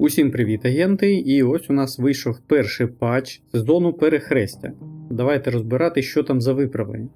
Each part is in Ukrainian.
Усім привіт, агенти! І ось у нас вийшов перший патч сезону перехрестя. Давайте розбирати, що там за виправлення.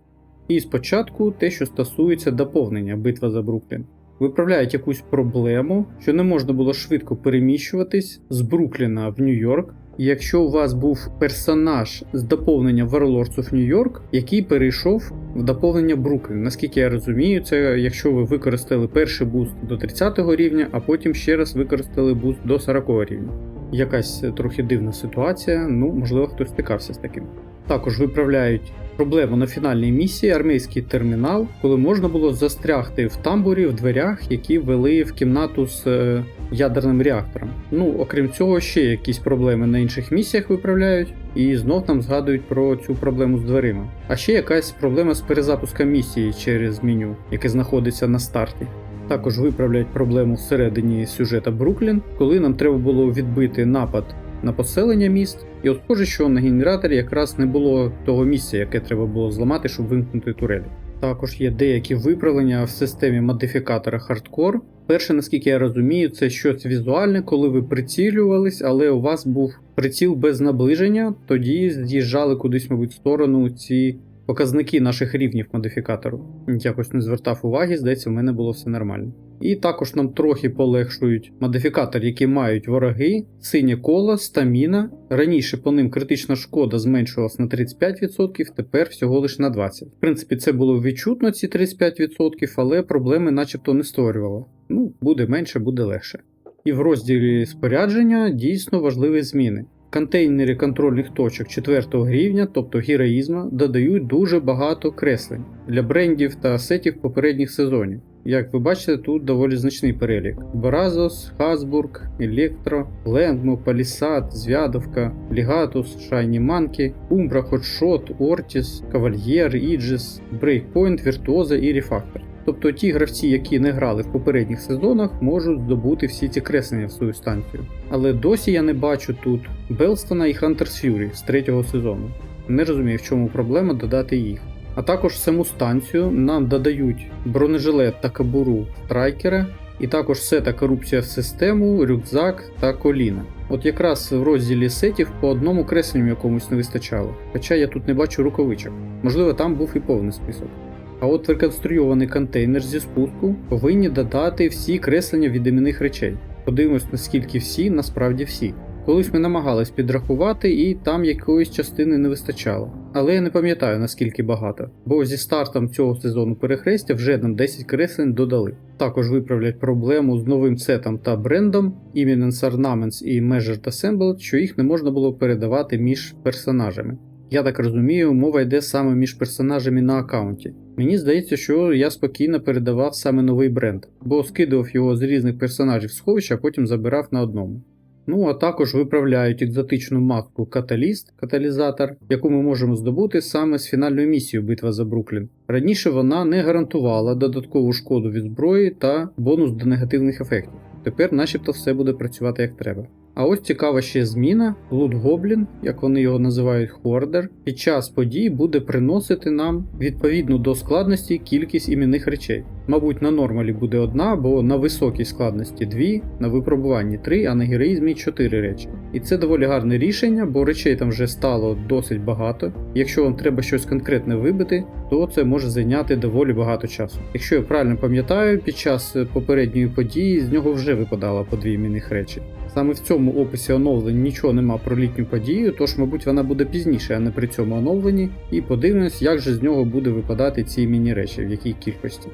І спочатку те, що стосується доповнення битва за Бруклін. Виправляють якусь проблему, що не можна було швидко переміщуватись з Брукліна в Нью-Йорк. Якщо у вас був персонаж з доповнення Warlords of New York, який перейшов в доповнення Бруклін. Наскільки я розумію, це якщо ви використали перший буст до 30 рівня, а потім ще раз використали буст до 40 рівня. Якась трохи дивна ситуація, ну можливо хтось стикався з таким. Також виправляють проблему на фінальній місії армійський термінал, коли можна було застрягти в тамбурі в дверях, які вели в кімнату з е, ядерним реактором. Ну, окрім цього, ще якісь проблеми на інших місіях виправляють, і знов нам згадують про цю проблему з дверима. А ще якась проблема з перезапуском місії через меню, яке знаходиться на старті. Також виправляють проблему всередині сюжета Бруклін, коли нам треба було відбити напад на поселення міст. І от схоже, що на генераторі якраз не було того місця, яке треба було зламати, щоб вимкнути турелі. Також є деякі виправлення в системі модифікатора Hardcore. Перше, наскільки я розумію, це щось візуальне, коли ви прицілювались, але у вас був приціл без наближення, тоді з'їжджали кудись, мабуть, в сторону ці показники наших рівнів модифікатору. Якось не звертав уваги, здається, в мене було все нормально. І також нам трохи полегшують модифікатор, які мають вороги, синє коло, стаміна. Раніше по ним критична шкода зменшувалась на 35%, тепер всього лише на 20%. В принципі, це було відчутно, ці 35%, але проблеми начебто не створювало. Ну, буде менше, буде легше. І в розділі спорядження дійсно важливі зміни. Контейнери контрольних точок 4 рівня, тобто героїзма, додають дуже багато креслень для брендів та сетів попередніх сезонів. Як ви бачите, тут доволі значний перелік: Бразос, Хасбург, Електро, Лендмо, Палісад, Звядовка, Лігатус, Шайні Манкі, Умбра, Хотшот, Ортіс, Кавальєр, Іджис, Брейкпойнт, Віртуоза і Рефактор. Тобто ті гравці, які не грали в попередніх сезонах, можуть здобути всі ці креслення в свою станцію. Але досі я не бачу тут Белстона і Хантерс Ф'юрі з третього сезону. Не розумію, в чому проблема додати їх. А також саму станцію нам додають бронежилет та кабуру страйкера, і також сета корупція в систему, рюкзак та коліна. От якраз в розділі сетів по одному кресленню якомусь не вистачало, хоча я тут не бачу рукавичок. Можливо, там був і повний список. А от реконструйований контейнер зі спуску повинні додати всі креслення від іменних речей. Подивимось, наскільки всі, насправді всі. Колись ми намагались підрахувати, і там якоїсь частини не вистачало. Але я не пам'ятаю наскільки багато, бо зі стартом цього сезону перехрестя вже нам 10 креслень додали. Також виправлять проблему з новим сетом та брендом Imminence Ornaments і Measured Assembled, що їх не можна було передавати між персонажами. Я так розумію, мова йде саме між персонажами на аккаунті. Мені здається, що я спокійно передавав саме новий бренд, бо скидував його з різних персонажів сховища, а потім забирав на одному. Ну, а також виправляють екзотичну маску Каталіст, каталізатор, яку ми можемо здобути саме з фінальною місією Битва за Бруклін. Раніше вона не гарантувала додаткову шкоду від зброї та бонус до негативних ефектів. Тепер начебто все буде працювати як треба. А ось цікава ще зміна: Лут Гоблін, як вони його називають Хордер, під час подій буде приносити нам відповідну до складності кількість іменних речей. Мабуть, на нормалі буде одна, бо на високій складності дві, на випробуванні три, а на героїзмі чотири речі. І це доволі гарне рішення, бо речей там вже стало досить багато. Якщо вам треба щось конкретне вибити, то це може зайняти доволі багато часу. Якщо я правильно пам'ятаю, під час попередньої події з нього вже випадало по дві іменних речі. Саме в цьому описі оновлень нічого нема про літню подію, тож, мабуть, вона буде пізніше, а не при цьому оновленні, і подивимось, як же з нього буде випадати ці міні-речі, в якій кількості.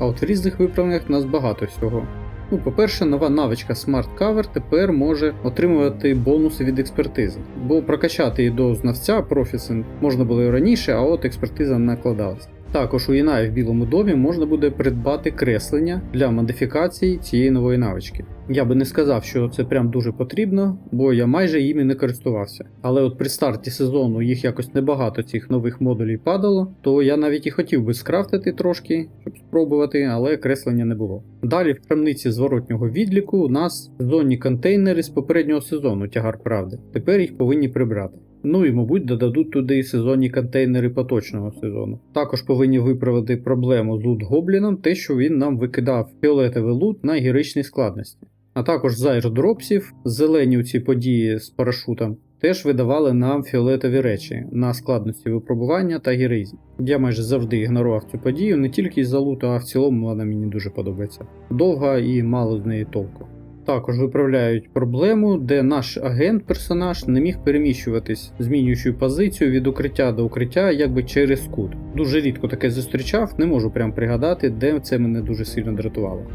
А от в різних виправленнях в нас багато всього. Ну, по-перше, нова навичка Smart Cover тепер може отримувати бонуси від експертизи, бо прокачати її до знавця профісен можна було і раніше, а от експертиза накладалася. Також у Інай в Білому домі можна буде придбати креслення для модифікації цієї нової навички. Я би не сказав, що це прям дуже потрібно, бо я майже їм і не користувався. Але от при старті сезону їх якось небагато цих нових модулів падало, то я навіть і хотів би скрафтити трошки, щоб спробувати, але креслення не було. Далі в крамниці зворотнього відліку у нас зонні контейнери з попереднього сезону тягар правди. Тепер їх повинні прибрати. Ну і, мабуть, додадуть туди і сезонні контейнери поточного сезону. Також повинні виправити проблему з лут гобліном, те, що він нам викидав фіолетовий лут на героїчній складності. А також з аеродропсів, зелені ці події з парашутом, теж видавали нам фіолетові речі на складності випробування та героїзм. Я майже завжди ігнорував цю подію не тільки із-за луту, а в цілому вона мені дуже подобається. Довга і мало з неї толку. Також виправляють проблему, де наш агент-персонаж не міг переміщуватись, змінюючи позицію від укриття до укриття якби через кут. Дуже рідко таке зустрічав, не можу прям пригадати, де це мене дуже сильно дратувало.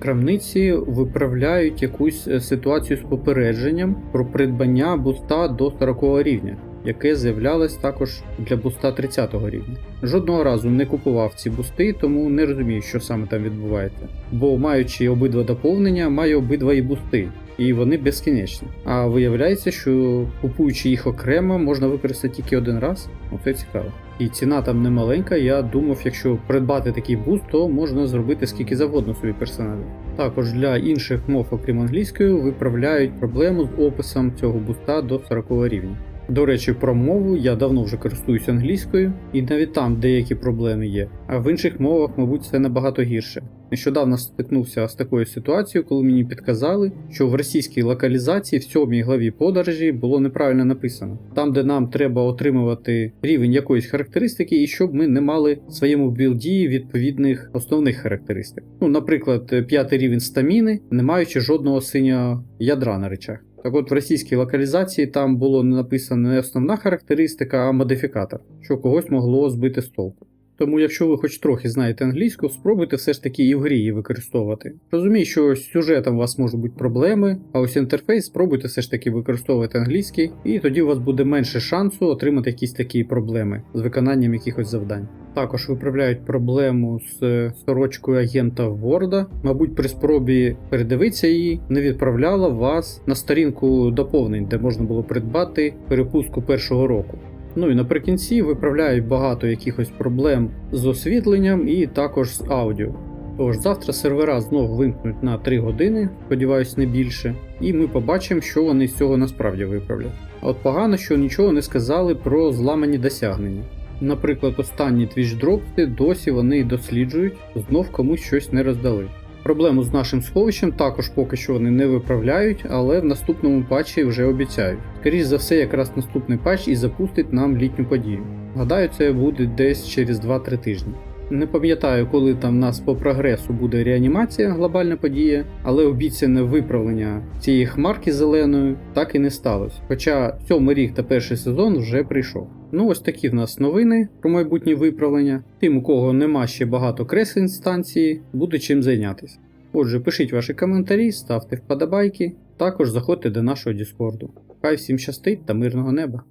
Крамниці виправляють якусь е, ситуацію з попередженням про придбання буста до 40 рівня, яке з'являлось також для буста 30 рівня. Жодного разу не купував ці бусти, тому не розумію, що саме там відбувається. Бо маючи обидва доповнення, маю обидва і бусти, і вони безкінечні. А виявляється, що купуючи їх окремо, можна використати тільки один раз. Оце цікаво. І ціна там не маленька. Я думав, якщо придбати такий буст, то можна зробити скільки завгодно собі персонажів. Також для інших мов, окрім англійської, виправляють проблему з описом цього буста до 40 рівня. До речі, про мову я давно вже користуюся англійською, і навіть там деякі проблеми є. А в інших мовах, мабуть, це набагато гірше. Нещодавно стикнувся з такою ситуацією, коли мені підказали, що в російській локалізації в сьомій главі подорожі було неправильно написано. Там, де нам треба отримувати рівень якоїсь характеристики, і щоб ми не мали в своєму білді відповідних основних характеристик. Ну, наприклад, п'ятий рівень стаміни, не маючи жодного синього ядра на речах. Так от в російській локалізації там було не написано не основна характеристика, а модифікатор, що когось могло збити з толку. Тому, якщо ви хоч трохи знаєте англійську, спробуйте все ж таки і в грі її використовувати. Розумію, що з сюжетом у вас можуть бути проблеми, а ось інтерфейс спробуйте все ж таки використовувати англійський, і тоді у вас буде менше шансу отримати якісь такі проблеми з виконанням якихось завдань. Також виправляють проблему з е, сорочкою агента Ворда. Мабуть, при спробі передивитися її не відправляла вас на сторінку доповнень, де можна було придбати перепуску першого року. Ну і наприкінці виправляють багато якихось проблем з освітленням і також з аудіо. Тож завтра сервера знов вимкнуть на 3 години, сподіваюсь, не більше, і ми побачимо, що вони з цього насправді виправлять. А от погано, що нічого не сказали про зламані досягнення. Наприклад, останні твіч-дропси досі вони досліджують, знов комусь щось не роздали. Проблему з нашим сховищем також поки що вони не виправляють, але в наступному патчі вже обіцяють. Скоріше за все, якраз наступний патч і запустить нам літню подію. Гадаю, це буде десь через 2-3 тижні. Не пам'ятаю, коли там нас по прогресу буде реанімація, глобальна подія, але обіцяне виправлення цієї хмарки зеленої так і не сталося. Хоча сьомий рік та перший сезон вже прийшов. Ну ось такі в нас новини про майбутні виправлення. Тим, у кого нема ще багато кресел інстанції, буде чим зайнятися. Отже, пишіть ваші коментарі, ставте вподобайки, також заходьте до нашого Діскорду. Хай всім щастить та мирного неба!